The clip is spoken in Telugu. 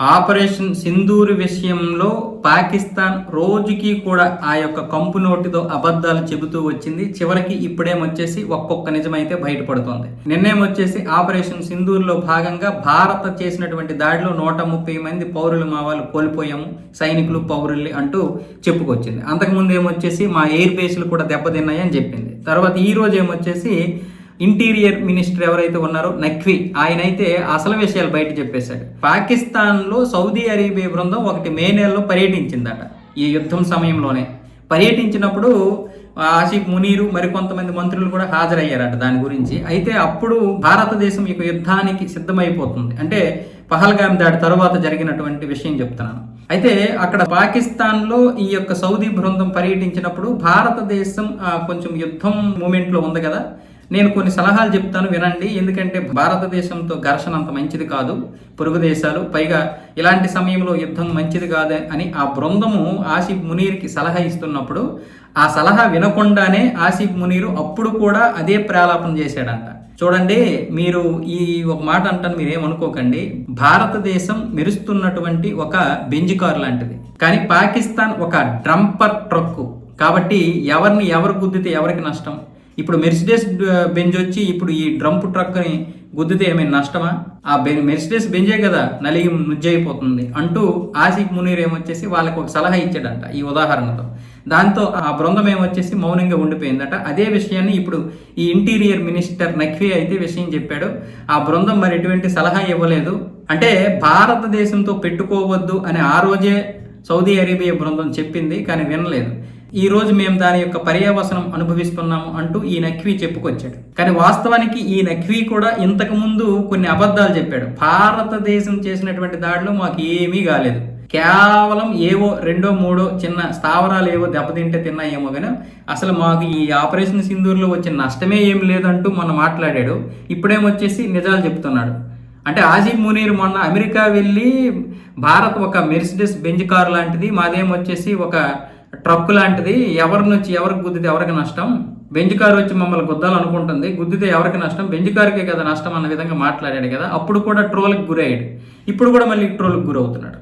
ఆపరేషన్ సింధూరు విషయంలో పాకిస్తాన్ రోజుకి కూడా ఆ యొక్క కంపు నోటితో అబద్ధాలు చెబుతూ వచ్చింది. చివరికి ఇప్పుడేమొచ్చేసి ఒక్కొక్క నిజమైతే బయటపడుతోంది. నిన్నేమొచ్చేసి ఆపరేషన్ సింధూర్లో భాగంగా భారత చేసినటువంటి దాడిలో నూట ముప్పై మంది పౌరులు మా వాళ్ళు కోల్పోయాము. సైనికులు పౌరుల్ని అంటూ చెప్పుకొచ్చింది. అంతకుముందు ఏమొచ్చేసి మా ఎయిర్ బేస్లు కూడా దెబ్బతిన్నాయని చెప్పింది. తర్వాత ఈ రోజు ఏమొచ్చేసి ఇంటీరియర్ మినిస్టర్ ఎవరైతే ఉన్నారో నఖ్వీ ఆయన అయితే అసలు విషయాలు బయట చెప్పేశాడు. పాకిస్తాన్లో సౌదీ అరేబియా బృందం ఒకటి మే నెలలో పర్యటించిందట ఈ యుద్ధం సమయంలోనే. పర్యటించినప్పుడు ఆసిఫ్ మునీరు మరికొంతమంది మంత్రులు కూడా హాజరయ్యారట దాని గురించి. అయితే అప్పుడు భారతదేశం యొక్క యుద్ధానికి సిద్ధమైపోతుంది. అంటే పహల్గామ్ దాడి తరువాత జరిగినటువంటి విషయం చెప్తున్నాను. అయితే అక్కడ పాకిస్తాన్లో ఈ యొక్క సౌదీ బృందం పర్యటించినప్పుడు భారతదేశం కొంచెం యుద్ధం మూమెంట్లో ఉంది కదా. నేను కొన్ని సలహాలు చెప్తాను వినండి. ఎందుకంటే భారతదేశంతో ఘర్షణ అంత మంచిది కాదు. పొరుగు దేశాలు పైగా ఇలాంటి సమయంలో యుద్ధం మంచిది కాదు అని ఆ బృందము ఆసిఫ్ మునీర్కి సలహా ఇస్తున్నప్పుడు ఆ సలహా వినకుండానే ఆసిఫ్ మునీరు అప్పుడు కూడా అదే ప్రాలాపన చేశాడంట. చూడండి మీరు ఈ ఒక మాట అంటాను మీరేమనుకోకండి. భారతదేశం మెరుస్తున్నటువంటి ఒక బెంజ్ కార్ లాంటిది. కానీ పాకిస్తాన్ ఒక డ్రంపర్ ట్రక్ కాబట్టి ఎవరిని ఎవరు గుద్దితే ఎవరికి నష్టం? ఇప్పుడు మెర్సిడెస్ బెంజ్ uh, వచ్చి ఇప్పుడు ఈ డ్రంప్ ట్రక్ని గుద్దితే ఏమైనా నష్టమా? ఆ బె మెర్సిడెస్ బెంజే కదా నలిగి నుజ్జైపోతుంది అంటూ ఆసిఫ్ మునీర్ ఏమొచ్చేసి వాళ్ళకు ఒక సలహా ఇచ్చాడంట ఈ ఉదాహరణతో. దాంతో ఆ బృందం ఏమొచ్చేసి మౌనంగా ఉండిపోయిందట. అదే విషయాన్ని ఇప్పుడు ఈ ఇంటీరియర్ మినిస్టర్ నఖ్వీ అయితే విషయం చెప్పాడు. ఆ బృందం మరి ఎటువంటి సలహా ఇవ్వలేదు. అంటే భారతదేశంతో పెట్టుకోవద్దు అని ఆ రోజే సౌదీ అరేబియా బృందం చెప్పింది కానీ వినలేదు. ఈ రోజు మేము దాని యొక్క పర్యవసనం అనుభవిస్తున్నాము అంటూ ఈ నఖ్వీ చెప్పుకొచ్చాడు. కానీ వాస్తవానికి ఈ నఖ్వీ కూడా ఇంతకు ముందు కొన్ని అబద్ధాలు చెప్పాడు. భారతదేశం చేసినటువంటి దాడిలో మాకు ఏమీ కాలేదు. కేవలం ఏవో రెండో మూడో చిన్న స్థావరాలు ఏవో దెబ్బతింటే తిన్నాయేమో కానీ అసలు మాకు ఈ ఆపరేషన్ సింధూర్లో వచ్చిన నష్టమే ఏం లేదంటూ మొన్న మాట్లాడాడు. ఇప్పుడేమొచ్చేసి నిజాలు చెప్తున్నాడు. అంటే ఆసిఫ్ మునీర్ మొన్న అమెరికా వెళ్ళి భారత్ ఒక మెర్సిడెస్ బెంజ్ కార్ లాంటిది మాదేమొచ్చేసి ఒక ట్రక్ లాంటిది ఎవరి నుంచి ఎవరికి గుద్దితే ఎవరికి నష్టం? బెంజ్ కార్ వచ్చి మమ్మల్ని గుద్దాలనుకుంటుంది గుద్దితే ఎవరికి నష్టం? బెంజ్ కార్కే కదా నష్టం అన్న విధంగా మాట్లాడాడు కదా అప్పుడు కూడా ట్రోల్కి గురయ్యాడు. ఇప్పుడు కూడా మళ్ళీ ట్రోల్కి గురవుతున్నాడు.